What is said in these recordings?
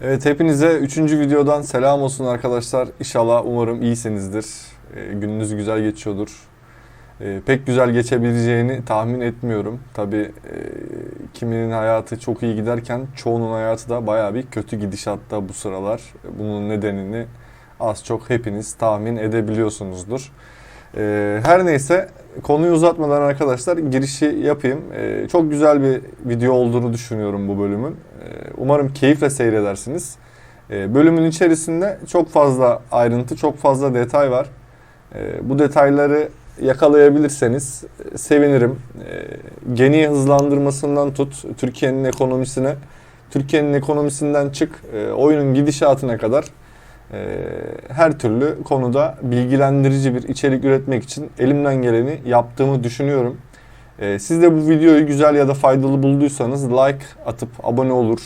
Evet hepinize 3. videodan selam olsun arkadaşlar. İnşallah umarım iyisinizdir. Ee, gününüz güzel geçiyordur. Ee, pek güzel geçebileceğini tahmin etmiyorum. Tabi e, kiminin hayatı çok iyi giderken çoğunun hayatı da baya bir kötü gidişatta bu sıralar. Bunun nedenini az çok hepiniz tahmin edebiliyorsunuzdur. Ee, her neyse konuyu uzatmadan arkadaşlar girişi yapayım. Ee, çok güzel bir video olduğunu düşünüyorum bu bölümün. Ee, umarım keyifle seyredersiniz. Ee, bölümün içerisinde çok fazla ayrıntı, çok fazla detay var. Ee, bu detayları yakalayabilirseniz e, sevinirim. Ee, geniyi hızlandırmasından tut, Türkiye'nin ekonomisine, Türkiye'nin ekonomisinden çık, e, oyunun gidişatına kadar e, her türlü konuda bilgilendirici bir içerik üretmek için elimden geleni yaptığımı düşünüyorum. E, siz de bu videoyu güzel ya da faydalı bulduysanız like atıp abone olur.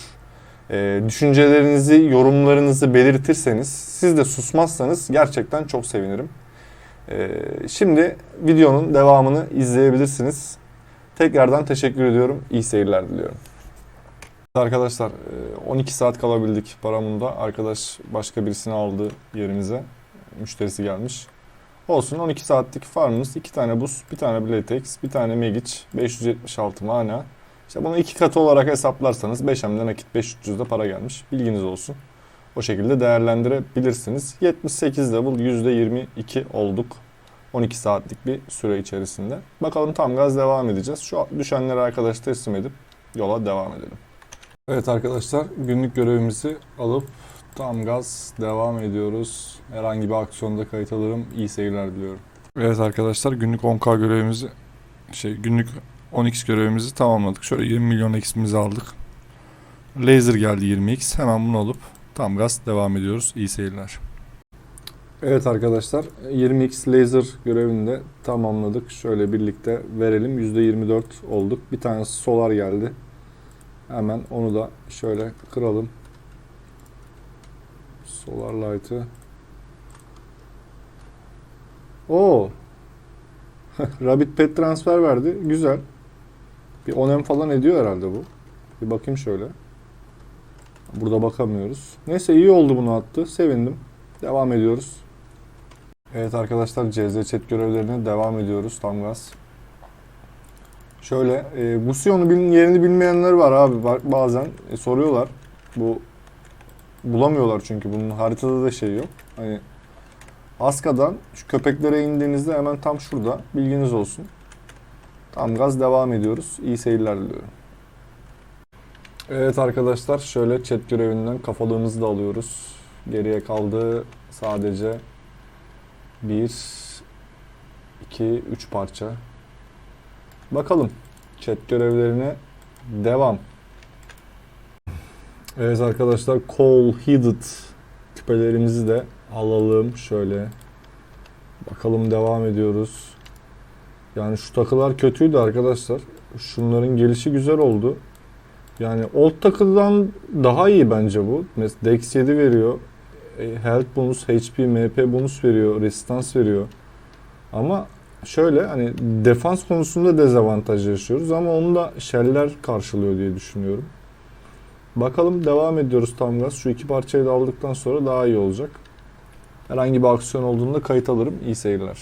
E, düşüncelerinizi, yorumlarınızı belirtirseniz, siz de susmazsanız gerçekten çok sevinirim. Şimdi videonun devamını izleyebilirsiniz. Tekrardan teşekkür ediyorum. İyi seyirler diliyorum. Arkadaşlar e, 12 saat kalabildik paramında. Arkadaş başka birisini aldı yerimize. Müşterisi gelmiş. Olsun 12 saatlik farmımız 2 tane buz, bir tane Blatex, bir tane Megic, 576 mana. İşte bunu iki katı olarak hesaplarsanız 5M'de nakit 500'de para gelmiş. Bilginiz olsun. O şekilde değerlendirebilirsiniz. 78 level %22 olduk. 12 saatlik bir süre içerisinde. Bakalım tam gaz devam edeceğiz. Şu düşenleri arkadaş teslim edip yola devam edelim. Evet arkadaşlar günlük görevimizi alıp tam gaz devam ediyoruz. Herhangi bir aksiyonda kayıt alırım. İyi seyirler diliyorum. Evet arkadaşlar günlük 10k görevimizi şey günlük 10x görevimizi tamamladık. Şöyle 20 milyon x'imizi aldık. Laser geldi 20x. Hemen bunu alıp tam gaz devam ediyoruz. İyi seyirler. Evet arkadaşlar 20x laser görevini de tamamladık. Şöyle birlikte verelim. %24 olduk. Bir tane solar geldi. Hemen onu da şöyle kıralım. Solar light'ı. Oo. Rabbit pet transfer verdi. Güzel. Bir 10M falan ediyor herhalde bu. Bir bakayım şöyle. Burada bakamıyoruz. Neyse iyi oldu bunu attı. Sevindim. Devam ediyoruz. Evet arkadaşlar CZ chat görevlerine devam ediyoruz tam gaz. Şöyle e, Musion'u bilin, yerini bilmeyenler var abi Ba- bazen e, soruyorlar. Bu bulamıyorlar çünkü bunun haritada da şey yok. Hani Aska'dan şu köpeklere indiğinizde hemen tam şurada bilginiz olsun. Tam gaz devam ediyoruz. İyi seyirler diliyorum. Evet arkadaşlar şöyle chat görevinden kafalığımızı da alıyoruz. Geriye kaldı sadece 1 2 3 parça. Bakalım chat görevlerine devam. Evet arkadaşlar Cold Heated küpelerimizi de alalım şöyle. Bakalım devam ediyoruz. Yani şu takılar kötüydü arkadaşlar. Şunların gelişi güzel oldu. Yani old takıdan daha iyi bence bu. Mesela Dex 7 veriyor. E, Health bonus, HP, MP bonus veriyor. Resistance veriyor. Ama şöyle hani defans konusunda dezavantaj yaşıyoruz ama onu da Shell'ler karşılıyor diye düşünüyorum. Bakalım devam ediyoruz tam gaz. Şu iki parçayı da aldıktan sonra daha iyi olacak. Herhangi bir aksiyon olduğunda kayıt alırım. İyi seyirler.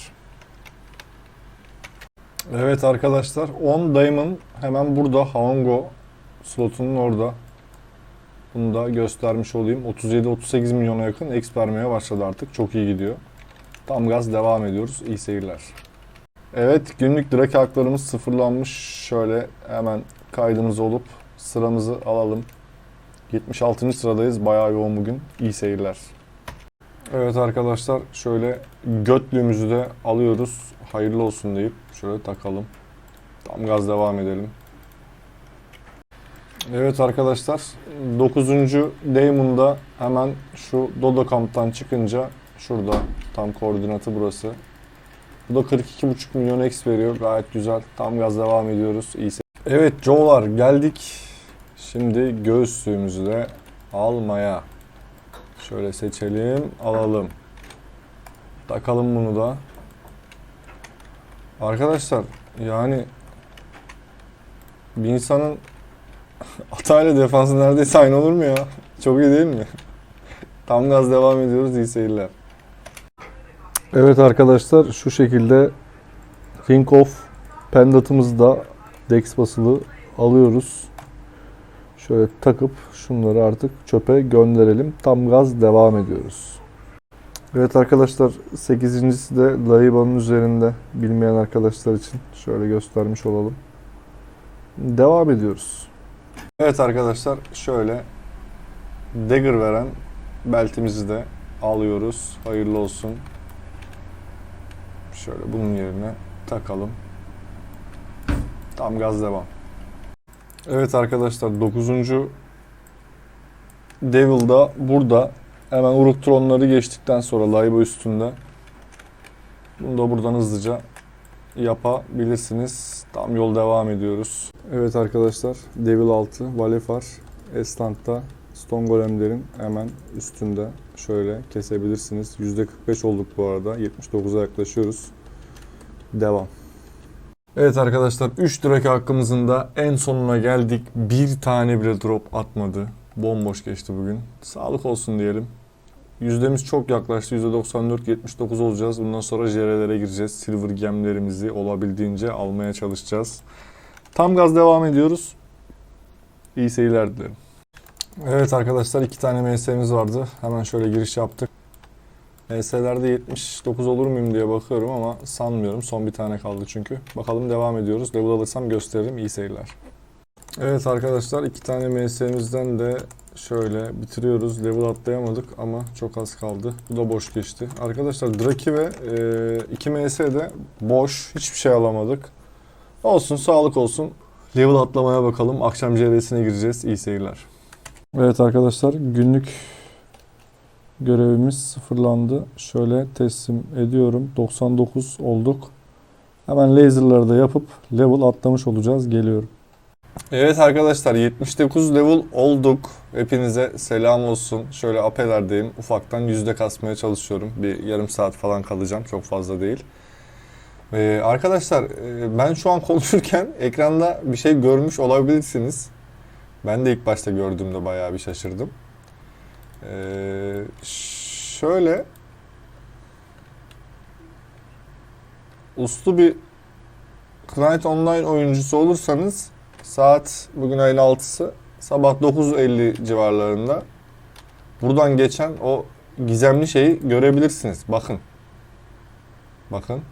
Evet arkadaşlar 10 Diamond hemen burada Haongo slotunun orada. Bunu da göstermiş olayım. 37-38 milyona yakın X vermeye başladı artık. Çok iyi gidiyor. Tam gaz devam ediyoruz. İyi seyirler. Evet günlük direk haklarımız sıfırlanmış. Şöyle hemen kaydımız olup sıramızı alalım. 76. sıradayız. Bayağı yoğun bugün. İyi seyirler. Evet arkadaşlar şöyle götlüğümüzü de alıyoruz. Hayırlı olsun deyip şöyle takalım. Tam gaz devam edelim. Evet arkadaşlar 9. Damon'da hemen şu Dodo kamptan çıkınca şurada tam koordinatı burası. Bu da 42,5 milyon X veriyor. Gayet güzel. Tam gaz devam ediyoruz. İyi Evet Joe'lar geldik. Şimdi göğüslüğümüzü de almaya. Şöyle seçelim, alalım. Takalım bunu da. Arkadaşlar yani bir insanın atayla defansı neredeyse aynı olur mu ya? Çok iyi değil mi? Tam gaz devam ediyoruz. İyi seyirler. Evet arkadaşlar şu şekilde King of Pendant'ımızı da Dex basılı alıyoruz. Şöyle takıp şunları artık çöpe gönderelim. Tam gaz devam ediyoruz. Evet arkadaşlar 8.si de Laiba'nın üzerinde bilmeyen arkadaşlar için şöyle göstermiş olalım. Devam ediyoruz. Evet arkadaşlar şöyle dagger veren beltimizi de alıyoruz. Hayırlı olsun. Şöyle bunun yerine takalım. Tam gaz devam. Evet arkadaşlar 9. Devil'da burada hemen Uruk tronları geçtikten sonra Laiba üstünde. Bunu da buradan hızlıca yapabilirsiniz. Tam yol devam ediyoruz. Evet arkadaşlar Devil 6 Valefar Estant'ta Stone Golem'lerin hemen üstünde şöyle kesebilirsiniz. %45 olduk bu arada. 79'a yaklaşıyoruz. Devam. Evet arkadaşlar 3 direk hakkımızın da en sonuna geldik. Bir tane bile drop atmadı. Bomboş geçti bugün. Sağlık olsun diyelim. Yüzdemiz çok yaklaştı. %94-79 olacağız. Bundan sonra JR'lere gireceğiz. Silver gemlerimizi olabildiğince almaya çalışacağız. Tam gaz devam ediyoruz. İyi seyirler dilerim. Evet arkadaşlar iki tane MS'miz vardı. Hemen şöyle giriş yaptık. MS'lerde 79 olur muyum diye bakıyorum ama sanmıyorum. Son bir tane kaldı çünkü. Bakalım devam ediyoruz. Level alırsam gösteririm. İyi seyirler. Evet arkadaşlar iki tane MS'mizden de şöyle bitiriyoruz. Level atlayamadık ama çok az kaldı. Bu da boş geçti. Arkadaşlar Draki ve e, 2 MS de boş. Hiçbir şey alamadık. Olsun sağlık olsun. Level atlamaya bakalım. Akşam CR'sine gireceğiz. İyi seyirler. Evet arkadaşlar günlük görevimiz sıfırlandı. Şöyle teslim ediyorum. 99 olduk. Hemen laserları da yapıp level atlamış olacağız. Geliyorum. Evet arkadaşlar 79 level olduk. Hepinize selam olsun. Şöyle apelerdeyim. Ufaktan yüzde kasmaya çalışıyorum. Bir yarım saat falan kalacağım. Çok fazla değil. Ee, arkadaşlar e, ben şu an konuşurken ekranda bir şey görmüş olabilirsiniz. Ben de ilk başta gördüğümde bayağı bir şaşırdım. Ee, şöyle uslu bir Knight Online oyuncusu olursanız saat bugün ayın 6'sı sabah 9.50 civarlarında buradan geçen o gizemli şeyi görebilirsiniz. Bakın. Bakın.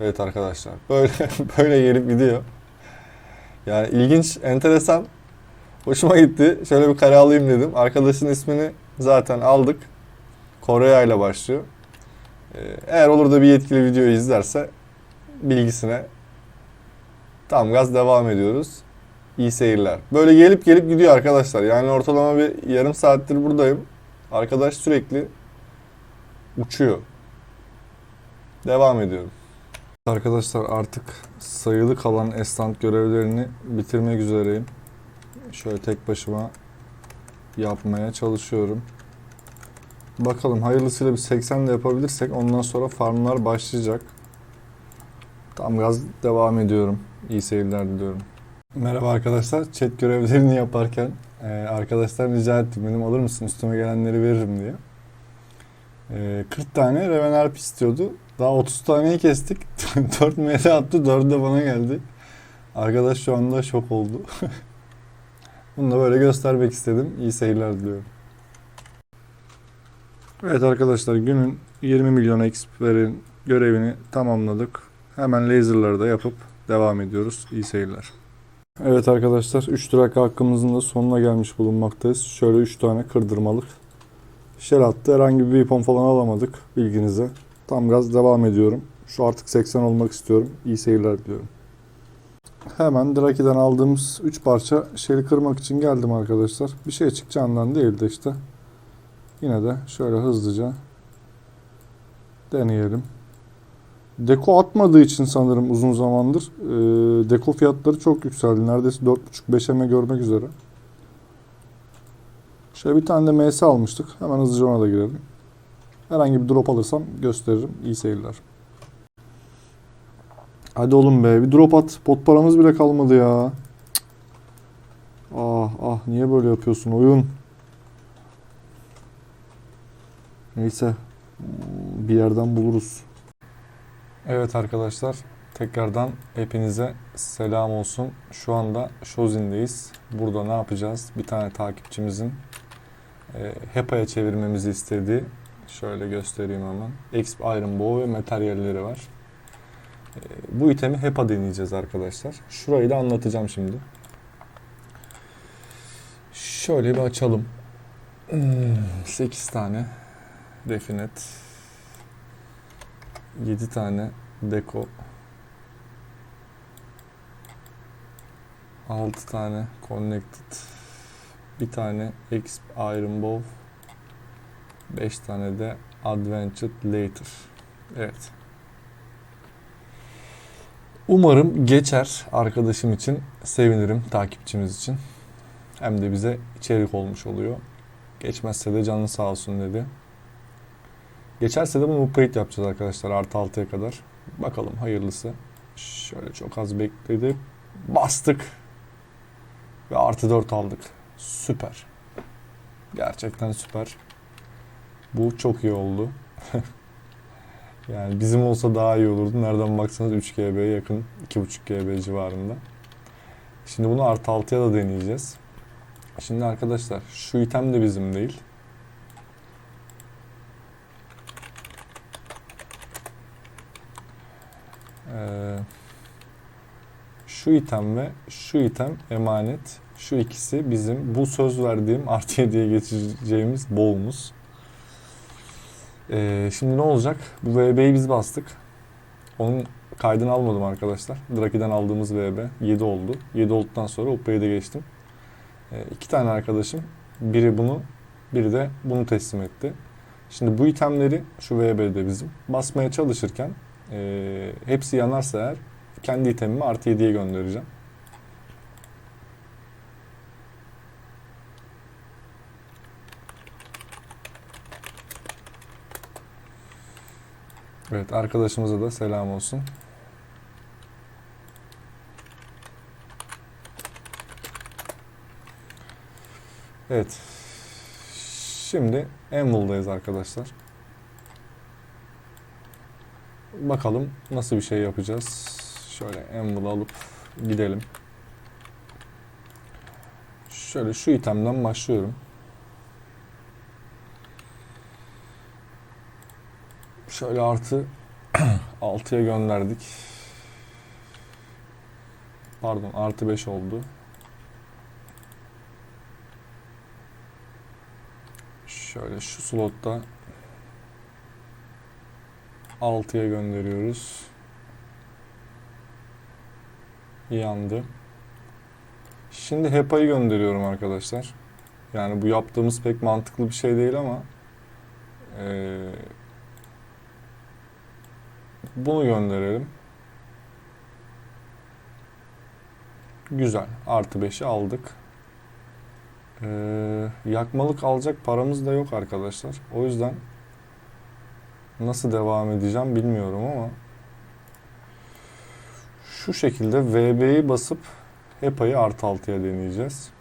Evet arkadaşlar. Böyle böyle gelip gidiyor. Yani ilginç, enteresan. Hoşuma gitti. Şöyle bir kare alayım dedim. Arkadaşın ismini zaten aldık. Korea ile başlıyor. Ee, Eğer olur da bir yetkili videoyu izlerse bilgisine tam gaz devam ediyoruz. İyi seyirler. Böyle gelip gelip gidiyor arkadaşlar. Yani ortalama bir yarım saattir buradayım. Arkadaş sürekli uçuyor. Devam ediyorum. Arkadaşlar artık sayılı kalan estant görevlerini bitirmek üzereyim. Şöyle tek başıma yapmaya çalışıyorum. Bakalım hayırlısıyla bir 80 de yapabilirsek ondan sonra farmlar başlayacak. Tam gaz devam ediyorum. İyi seyirler diliyorum. Merhaba arkadaşlar. Chat görevlerini yaparken e, arkadaşlar rica ettim. Benim alır mısın üstüme gelenleri veririm diye. E, 40 tane Reven Harp istiyordu. Daha 30 taneyi kestik. 4 MS attı. 4 de bana geldi. Arkadaş şu anda şok oldu. Bunu da böyle göstermek istedim. İyi seyirler diliyorum. Evet arkadaşlar günün 20 milyon XP verin görevini tamamladık. Hemen laserları da yapıp devam ediyoruz. İyi seyirler. Evet arkadaşlar 3 durak hakkımızın da sonuna gelmiş bulunmaktayız. Şöyle 3 tane kırdırmalık. Shell attı. Herhangi bir weapon falan alamadık bilginize. Tam gaz devam ediyorum. Şu artık 80 olmak istiyorum. İyi seyirler diliyorum. Hemen Draki'den aldığımız 3 parça Shell'i kırmak için geldim arkadaşlar. Bir şey çıkacağından değil de işte. Yine de şöyle hızlıca deneyelim. Deko atmadığı için sanırım uzun zamandır e, deko fiyatları çok yükseldi. Neredeyse 4.5-5 görmek üzere. Şöyle bir tane de MS almıştık. Hemen hızlıca ona da girelim. Herhangi bir drop alırsam gösteririm. İyi seyirler. Hadi oğlum be bir drop at. Pot paramız bile kalmadı ya. Ah ah niye böyle yapıyorsun oyun? Neyse bir yerden buluruz. Evet arkadaşlar tekrardan hepinize selam olsun. Şu anda Shozin'deyiz. Burada ne yapacağız? Bir tane takipçimizin e, HEPA'ya çevirmemizi istediği şöyle göstereyim hemen. Exp Iron Bow ve materyalleri var. Bu itemi HEPA deneyeceğiz arkadaşlar. Şurayı da anlatacağım şimdi. Şöyle bir açalım. 8 tane Definet 7 tane Deko 6 tane Connected bir tane Exp Iron Bow 5 tane de Adventured Later Evet Umarım geçer arkadaşım için sevinirim takipçimiz için hem de bize içerik olmuş oluyor geçmezse de canın sağ olsun dedi Geçerse de bunu upgrade yapacağız arkadaşlar artı 6'ya kadar. Bakalım hayırlısı. Şöyle çok az bekledik. Bastık. Ve artı 4 aldık. Süper. Gerçekten süper. Bu çok iyi oldu. yani bizim olsa daha iyi olurdu. Nereden baksanız 3 GB'ye yakın. 2.5 GB civarında. Şimdi bunu artı 6'ya da deneyeceğiz. Şimdi arkadaşlar şu item de bizim değil. Ee, şu item ve şu item emanet. Şu ikisi bizim bu söz verdiğim artı 7'ye geçeceğimiz boğumuz. Ee, şimdi ne olacak? Bu VB'yi biz bastık. Onun kaydını almadım arkadaşlar. Draki'den aldığımız VB 7 oldu. 7 olduktan sonra upgrade'e geçtim. Ee, iki tane arkadaşım biri bunu biri de bunu teslim etti. Şimdi bu itemleri şu VB'de bizim basmaya çalışırken e, hepsi yanarsa eğer kendi itemimi artı 7'ye göndereceğim. Evet arkadaşımıza da selam olsun. Evet. Şimdi Anvil'dayız arkadaşlar. Bakalım nasıl bir şey yapacağız. Şöyle Anvil alıp gidelim. Şöyle şu itemden başlıyorum. Şöyle artı 6'ya gönderdik. Pardon artı 5 oldu. Şöyle şu slotta 6'ya gönderiyoruz. Yandı. Şimdi HEPA'yı gönderiyorum arkadaşlar. Yani bu yaptığımız pek mantıklı bir şey değil ama eee, bunu gönderelim. Güzel. Artı 5'i aldık. Eee, yakmalık alacak paramız da yok arkadaşlar. O yüzden nasıl devam edeceğim bilmiyorum ama şu şekilde VB'yi basıp HEPA'yı artı 6'ya deneyeceğiz.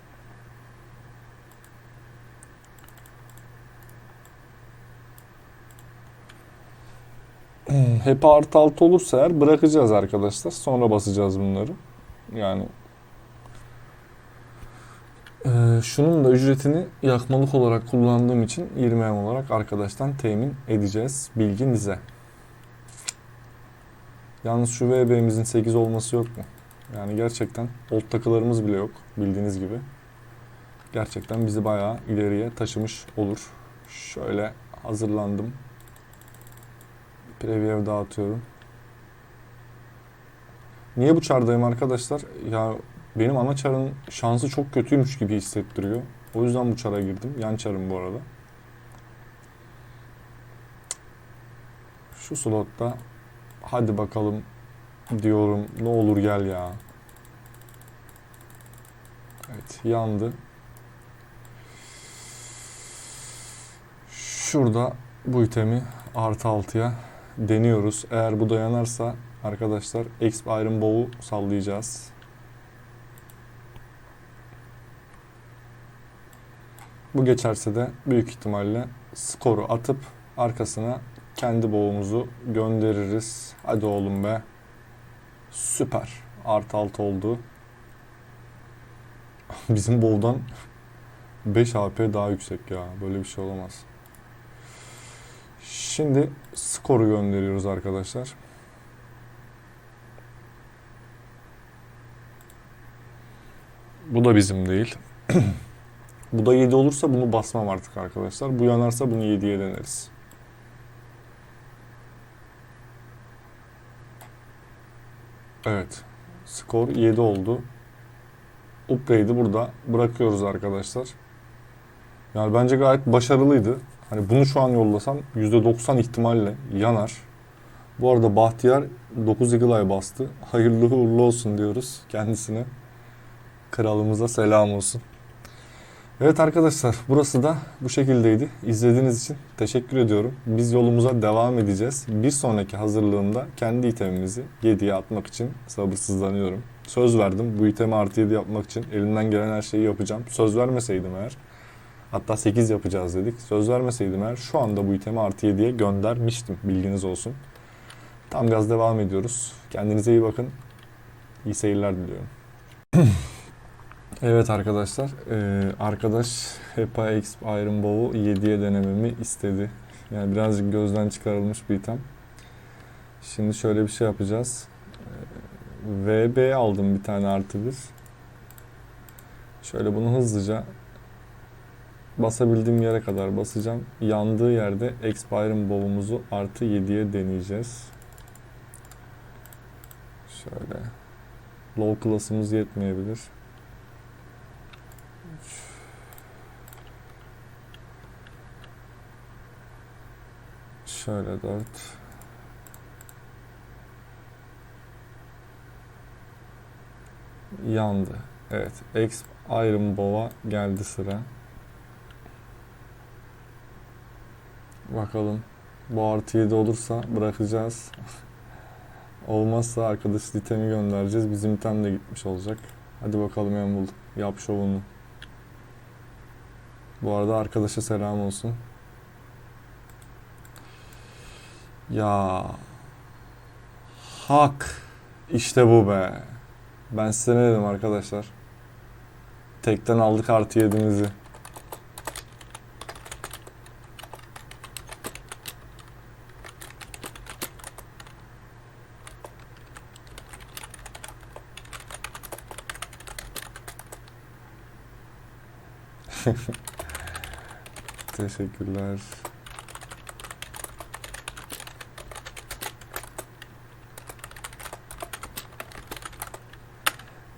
HEPA artı 6 olursa eğer bırakacağız arkadaşlar. Sonra basacağız bunları. Yani ee, şunun da ücretini yakmalık olarak kullandığım için 20 M olarak arkadaştan temin edeceğiz. Bilginize. Yalnız şu VB'mizin 8 olması yok mu? Yani gerçekten old takılarımız bile yok bildiğiniz gibi. Gerçekten bizi bayağı ileriye taşımış olur. Şöyle hazırlandım. Preview dağıtıyorum. Niye bu çardayım arkadaşlar? Ya benim ana çarın şansı çok kötüymüş gibi hissettiriyor. O yüzden bu çara girdim. Yan çarım bu arada. Şu slotta hadi bakalım diyorum. Ne olur gel ya. Evet yandı. Şurada bu itemi artı 6'ya deniyoruz. Eğer bu dayanarsa arkadaşlar Exp Iron Bow'u sallayacağız. Bu geçerse de büyük ihtimalle skoru atıp arkasına kendi boğumuzu göndeririz. Hadi oğlum be. Süper. Artı 6 oldu. Bizim bow'dan 5 AP daha yüksek ya. Böyle bir şey olamaz. Şimdi skoru gönderiyoruz arkadaşlar. Bu da bizim değil. Bu da 7 olursa bunu basmam artık arkadaşlar. Bu yanarsa bunu 7'ye deneriz. Evet. Skor 7 oldu. Upgrade'i burada bırakıyoruz arkadaşlar. Yani bence gayet başarılıydı. Hani bunu şu an yollasam %90 ihtimalle yanar. Bu arada Bahtiyar 9 Eagle bastı. Hayırlı uğurlu olsun diyoruz kendisine. Kralımıza selam olsun. Evet arkadaşlar burası da bu şekildeydi. İzlediğiniz için teşekkür ediyorum. Biz yolumuza devam edeceğiz. Bir sonraki hazırlığımda kendi itemimizi 7'ye atmak için sabırsızlanıyorum. Söz verdim bu itemi artı 7 yapmak için elimden gelen her şeyi yapacağım. Söz vermeseydim eğer hatta 8 yapacağız dedik. Söz vermeseydim eğer şu anda bu itemi artı 7'ye göndermiştim bilginiz olsun. Tam gaz devam ediyoruz. Kendinize iyi bakın. İyi seyirler diliyorum. Evet arkadaşlar, eee, arkadaş HEPA Exp Iron Bow'u 7'ye denememi istedi. Yani birazcık gözden çıkarılmış bir item. Şimdi şöyle bir şey yapacağız. Eee, VB aldım bir tane artı bir. Şöyle bunu hızlıca basabildiğim yere kadar basacağım. Yandığı yerde Exp Iron Bow'umuzu artı 7'ye deneyeceğiz. Şöyle. Low class'ımız yetmeyebilir. Şöyle 4. Yandı. Evet. X Iron Bow'a geldi sıra. Bakalım. Bu artı 7 olursa bırakacağız. Olmazsa arkadaş itemi göndereceğiz. Bizim item de gitmiş olacak. Hadi bakalım Embul. Yap şovunu. Bu arada arkadaşa selam olsun. Ya hak işte bu be. Ben size ne dedim arkadaşlar? Tekten aldık artı yedimizi. Teşekkürler.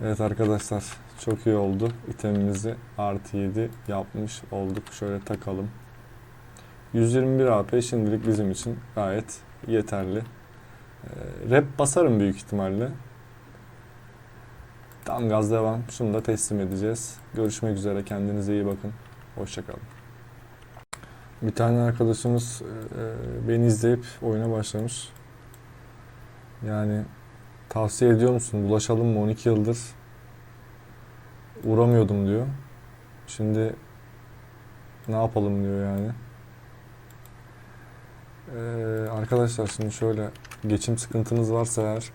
Evet arkadaşlar çok iyi oldu. İtemimizi artı 7 yapmış olduk. Şöyle takalım. 121 AP şimdilik bizim için gayet yeterli. Ee, rep basarım büyük ihtimalle. Tam gaz devam. Şunu da teslim edeceğiz. Görüşmek üzere. Kendinize iyi bakın. Hoşçakalın. Bir tane arkadaşımız e, beni izleyip oyuna başlamış. Yani Tavsiye ediyor musun? Bulaşalım mı? 12 yıldır uğramıyordum diyor. Şimdi ne yapalım diyor yani. Ee, arkadaşlar şimdi şöyle geçim sıkıntınız varsa eğer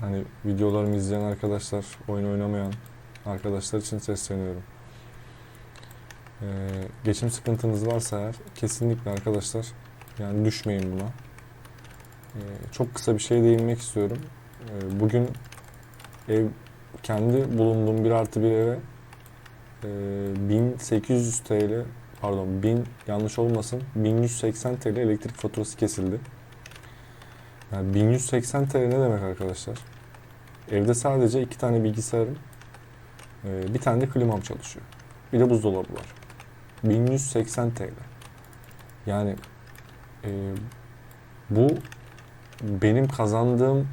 hani videolarımı izleyen arkadaşlar, oyun oynamayan arkadaşlar için sesleniyorum. Ee, geçim sıkıntınız varsa eğer kesinlikle arkadaşlar yani düşmeyin buna. Ee, çok kısa bir şey değinmek istiyorum. Ee, Bugün ev kendi bulunduğum bir artı bir eve e, 1800 TL pardon 1000 yanlış olmasın 1180 TL elektrik faturası kesildi. Yani 1180 TL ne demek arkadaşlar? Evde sadece iki tane bilgisayarım e, bir tane de klimam çalışıyor. Bir de buzdolabı var. 1180 TL. Yani e, bu benim kazandığım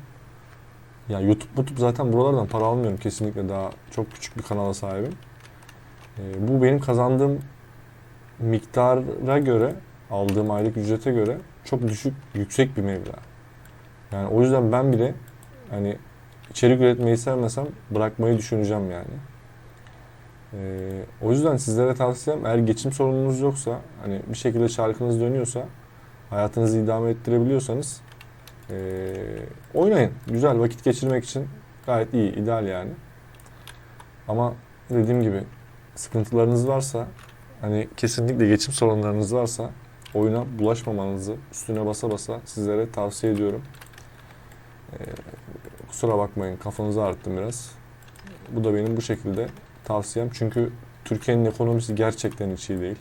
ya YouTube, YouTube zaten buralardan para almıyorum kesinlikle daha çok küçük bir kanala sahibim. Ee, bu benim kazandığım miktara göre, aldığım aylık ücrete göre çok düşük, yüksek bir meblağ. Yani o yüzden ben bile hani içerik üretmeyi sevmesem bırakmayı düşüneceğim yani. Ee, o yüzden sizlere tavsiyem eğer geçim sorununuz yoksa hani bir şekilde şarkınız dönüyorsa hayatınızı idame ettirebiliyorsanız e, oynayın. Güzel vakit geçirmek için gayet iyi, ideal yani. Ama dediğim gibi sıkıntılarınız varsa hani kesinlikle geçim sorunlarınız varsa oyuna bulaşmamanızı üstüne basa basa sizlere tavsiye ediyorum. Kusura bakmayın kafanızı ağrıttım biraz. Bu da benim bu şekilde tavsiyem. Çünkü Türkiye'nin ekonomisi gerçekten hiç iyi değil.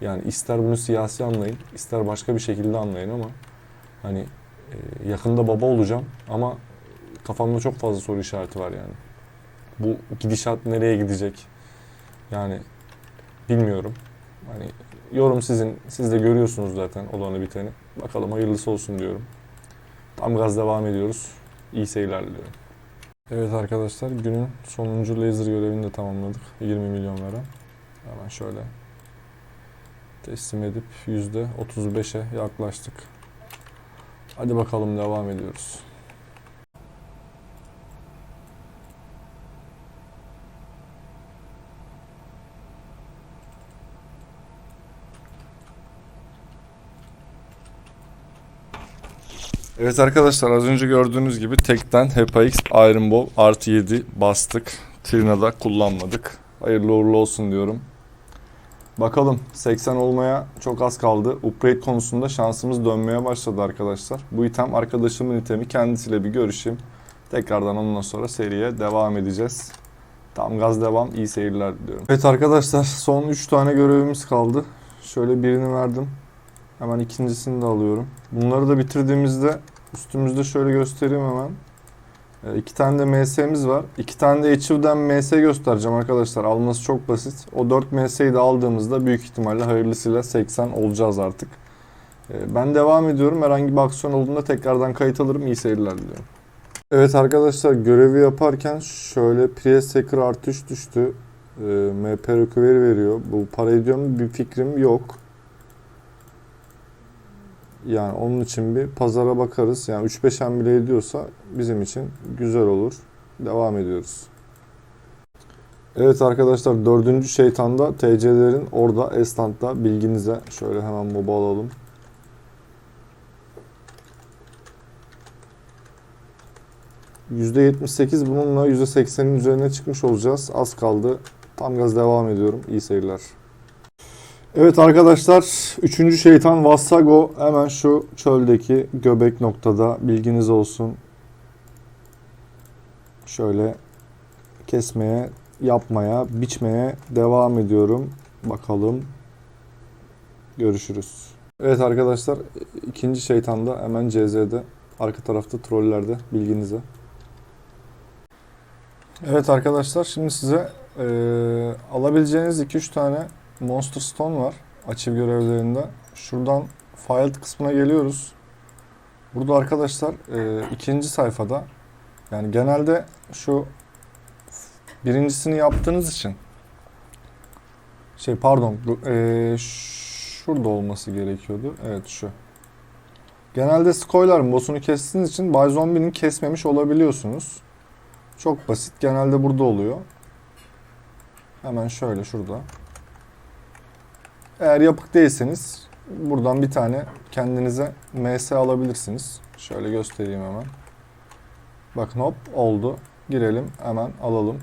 Yani ister bunu siyasi anlayın, ister başka bir şekilde anlayın ama hani e, yakında baba olacağım ama kafamda çok fazla soru işareti var yani. Bu gidişat nereye gidecek? Yani bilmiyorum. Hani yorum sizin. Siz de görüyorsunuz zaten olanı biteni. Bakalım hayırlısı olsun diyorum. Tam gaz devam ediyoruz. İyi seyirler diliyorum. Evet arkadaşlar günün sonuncu laser görevini de tamamladık. 20 milyon veren. Hemen şöyle teslim edip %35'e yaklaştık. Hadi bakalım devam ediyoruz. Evet arkadaşlar az önce gördüğünüz gibi tekten HEPA-X Iron Bow artı 7 bastık. Trina'da kullanmadık. Hayırlı uğurlu olsun diyorum. Bakalım 80 olmaya çok az kaldı. Upgrade konusunda şansımız dönmeye başladı arkadaşlar. Bu item arkadaşımın itemi kendisiyle bir görüşeyim. Tekrardan ondan sonra seriye devam edeceğiz. Tam gaz devam. iyi seyirler diliyorum. Evet arkadaşlar son 3 tane görevimiz kaldı. Şöyle birini verdim. Hemen ikincisini de alıyorum. Bunları da bitirdiğimizde üstümüzde şöyle göstereyim hemen. E, iki tane de MS'miz var. İki tane de Achieve'den MS göstereceğim arkadaşlar. Alması çok basit. O 4 MS'yi de aldığımızda büyük ihtimalle hayırlısıyla 80 olacağız artık. E, ben devam ediyorum. Herhangi bir aksiyon olduğunda tekrardan kayıt alırım. İyi seyirler diliyorum. Evet arkadaşlar görevi yaparken şöyle Prius Hacker artı 3 düştü. E, MP recovery veriyor. Bu para ediyor mu bir fikrim yok. Yani onun için bir pazara bakarız. Yani 3-5 M bile ediyorsa bizim için güzel olur. Devam ediyoruz. Evet arkadaşlar dördüncü şeytanda TC'lerin orada Estant'ta bilginize şöyle hemen moba alalım. %78 bununla %80'in üzerine çıkmış olacağız. Az kaldı. Tam gaz devam ediyorum. İyi seyirler. Evet arkadaşlar, üçüncü şeytan Vassago hemen şu çöldeki göbek noktada bilginiz olsun. Şöyle kesmeye, yapmaya, biçmeye devam ediyorum. Bakalım. Görüşürüz. Evet arkadaşlar, ikinci şeytan da hemen CZ'de, arka tarafta trollerde bilginize. Evet arkadaşlar, şimdi size eee, alabileceğiniz 2-3 tane Monster Stone var açıv görevlerinde. Şuradan file kısmına geliyoruz. Burada arkadaşlar e, ikinci sayfada yani genelde şu birincisini yaptığınız için şey pardon e, şurada olması gerekiyordu. Evet şu. Genelde Skoylar'ın boss'unu kestiğiniz için Bay Zombie'nin kesmemiş olabiliyorsunuz. Çok basit. Genelde burada oluyor. Hemen şöyle şurada. Eğer yapık değilseniz buradan bir tane kendinize MS alabilirsiniz. Şöyle göstereyim hemen. Bakın hop oldu. Girelim hemen alalım.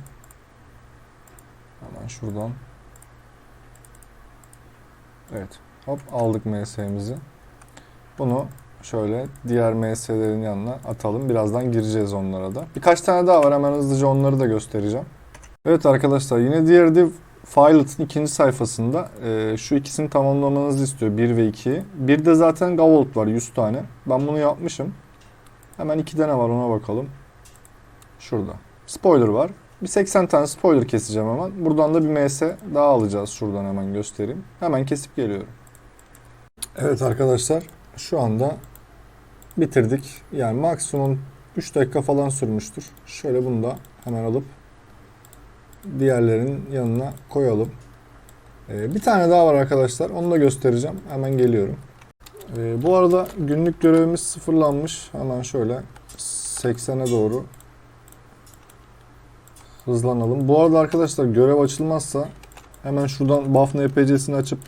Hemen şuradan. Evet. Hop aldık MS'mizi. Bunu şöyle diğer MS'lerin yanına atalım. Birazdan gireceğiz onlara da. Birkaç tane daha var. Hemen hızlıca onları da göstereceğim. Evet arkadaşlar yine diğer div Filet'ın ikinci sayfasında e, şu ikisini tamamlamanızı istiyor. 1 ve 2'yi. Bir de zaten Gavolt var 100 tane. Ben bunu yapmışım. Hemen 2'de ne var ona bakalım. Şurada. Spoiler var. Bir 80 tane spoiler keseceğim hemen. Buradan da bir MS daha alacağız. Şuradan hemen göstereyim. Hemen kesip geliyorum. Evet arkadaşlar şu anda bitirdik. Yani maksimum 3 dakika falan sürmüştür. Şöyle bunu da hemen alıp diğerlerinin yanına koyalım. Ee, bir tane daha var arkadaşlar. Onu da göstereceğim. Hemen geliyorum. Ee, bu arada günlük görevimiz sıfırlanmış. Hemen şöyle 80'e doğru hızlanalım. Bu arada arkadaşlar görev açılmazsa hemen şuradan buff NPC'sini açıp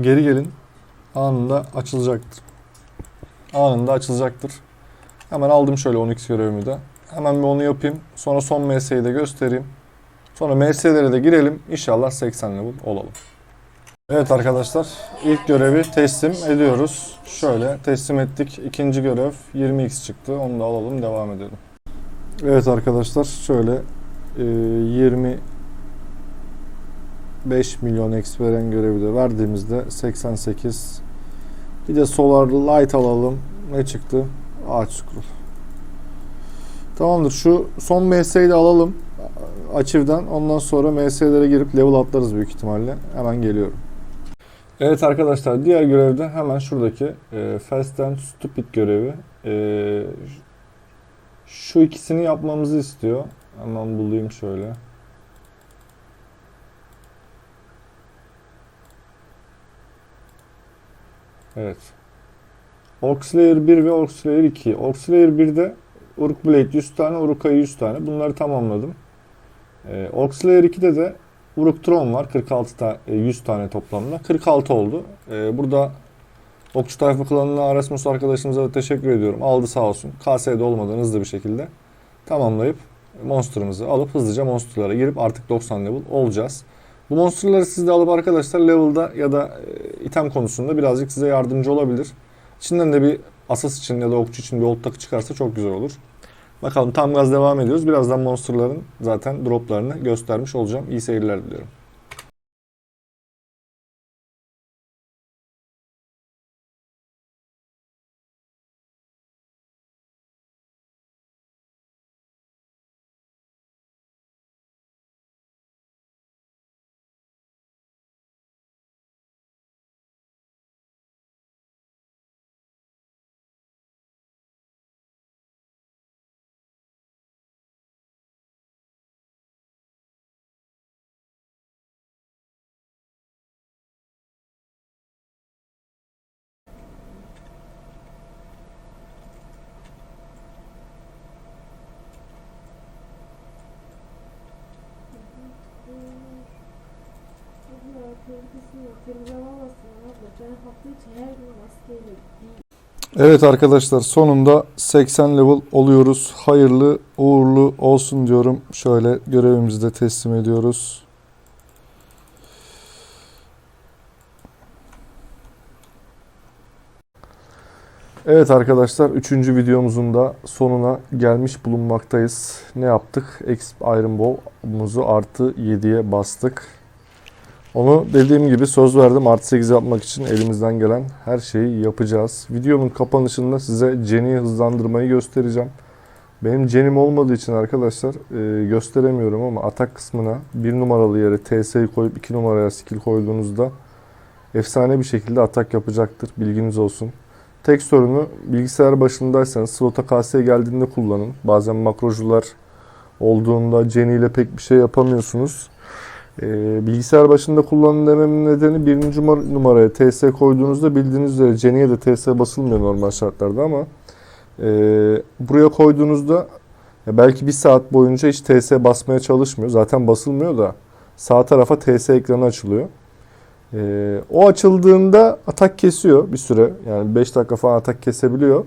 geri gelin. anında açılacaktır. Anında açılacaktır. Hemen aldım şöyle 10x görevimi de. Hemen bir onu yapayım. Sonra son MS'yi de göstereyim. Sonra MS'lere de girelim. İnşallah 80 level olalım. Evet arkadaşlar ilk görevi teslim ediyoruz. Şöyle teslim ettik. İkinci görev 20x çıktı. Onu da alalım devam edelim. Evet arkadaşlar şöyle e, 20 5 milyon X veren görevi de verdiğimizde 88 bir de Solar Light alalım. Ne çıktı? Ağaç scroll. Tamamdır. Şu son MS'yi de alalım. Açıvdan. Ondan sonra MS'lere girip level atlarız büyük ihtimalle. Hemen geliyorum. Evet arkadaşlar diğer görevde hemen şuradaki e, Fast and Stupid görevi. E, şu ikisini yapmamızı istiyor. Hemen bulayım şöyle. Evet. Orcslayer 1 ve Orcslayer 2. Orcslayer 1'de Uruk Blade 100 tane, Uruk-hai 100 tane. Bunları tamamladım. Ee, Orcslayer 2'de de Uruk Tron var. 46 ta 100 tane toplamda. 46 oldu. Ee, burada Okçu Tayfa klanına Arasmus arkadaşımıza da teşekkür ediyorum. Aldı sağ olsun. KS'de olmadan hızlı bir şekilde tamamlayıp monster'ımızı alıp hızlıca monster'lara girip artık 90 level olacağız. Bu monster'ları siz de alıp arkadaşlar level'da ya da e, item konusunda birazcık size yardımcı olabilir. İçinden de bir asas için ya da okçu için bir old takı çıkarsa çok güzel olur. Bakalım tam gaz devam ediyoruz. Birazdan monster'ların zaten droplarını göstermiş olacağım. İyi seyirler diliyorum. Evet arkadaşlar sonunda 80 level oluyoruz. Hayırlı uğurlu olsun diyorum. Şöyle görevimizi de teslim ediyoruz. Evet arkadaşlar 3. videomuzun da sonuna gelmiş bulunmaktayız. Ne yaptık? Exp Iron Bow'umuzu artı 7'ye bastık. Onu dediğim gibi söz verdim artı 8 yapmak için elimizden gelen her şeyi yapacağız. Videonun kapanışında size Jenny'i hızlandırmayı göstereceğim. Benim Jenny'm olmadığı için arkadaşlar e, gösteremiyorum ama atak kısmına bir numaralı yere TS'yi koyup 2 numaraya skill koyduğunuzda efsane bir şekilde atak yapacaktır. Bilginiz olsun. Tek sorunu bilgisayar başındaysanız slota KS geldiğinde kullanın. Bazen makrocular olduğunda Jenny ile pek bir şey yapamıyorsunuz. Ee, bilgisayar başında kullanın dememin nedeni birinci numara- numaraya TS koyduğunuzda bildiğiniz üzere Jenny'e de TS basılmıyor normal şartlarda ama e, buraya koyduğunuzda ya belki bir saat boyunca hiç TS basmaya çalışmıyor. Zaten basılmıyor da sağ tarafa TS ekranı açılıyor. Ee, o açıldığında atak kesiyor bir süre. Yani 5 dakika falan atak kesebiliyor.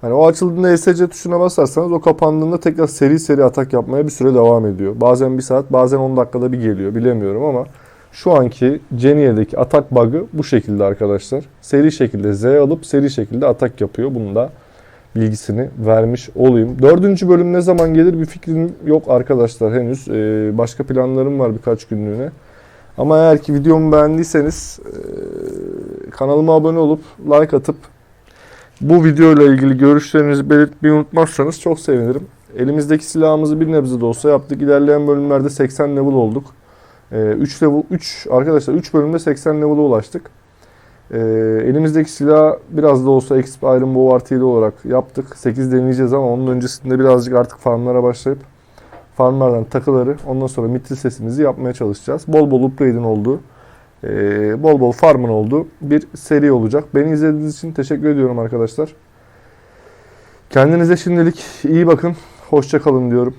Hani o açıldığında ESC tuşuna basarsanız o kapandığında tekrar seri seri atak yapmaya bir süre devam ediyor. Bazen bir saat bazen 10 dakikada bir geliyor bilemiyorum ama şu anki Genia'daki atak bug'ı bu şekilde arkadaşlar. Seri şekilde Z alıp seri şekilde atak yapıyor. Bunu da bilgisini vermiş olayım. Dördüncü bölüm ne zaman gelir bir fikrim yok arkadaşlar henüz. Ee, başka planlarım var birkaç günlüğüne. Ama eğer ki videomu beğendiyseniz e, kanalıma abone olup like atıp bu video ile ilgili görüşlerinizi belirtmeyi unutmazsanız çok sevinirim. Elimizdeki silahımızı bir nebze de olsa yaptık. İlerleyen bölümlerde 80 level olduk. 3 level 3 arkadaşlar 3 bölümde 80 level'a ulaştık. Ee, elimizdeki silah biraz da olsa Exp Iron Bow 7 olarak yaptık. 8 deneyeceğiz ama onun öncesinde birazcık artık farmlara başlayıp farmlardan takıları ondan sonra mitril sesimizi yapmaya çalışacağız. Bol bol upgrade'in olduğu, ee, bol bol farmın olduğu bir seri olacak. Beni izlediğiniz için teşekkür ediyorum arkadaşlar. Kendinize şimdilik iyi bakın. Hoşça kalın diyorum.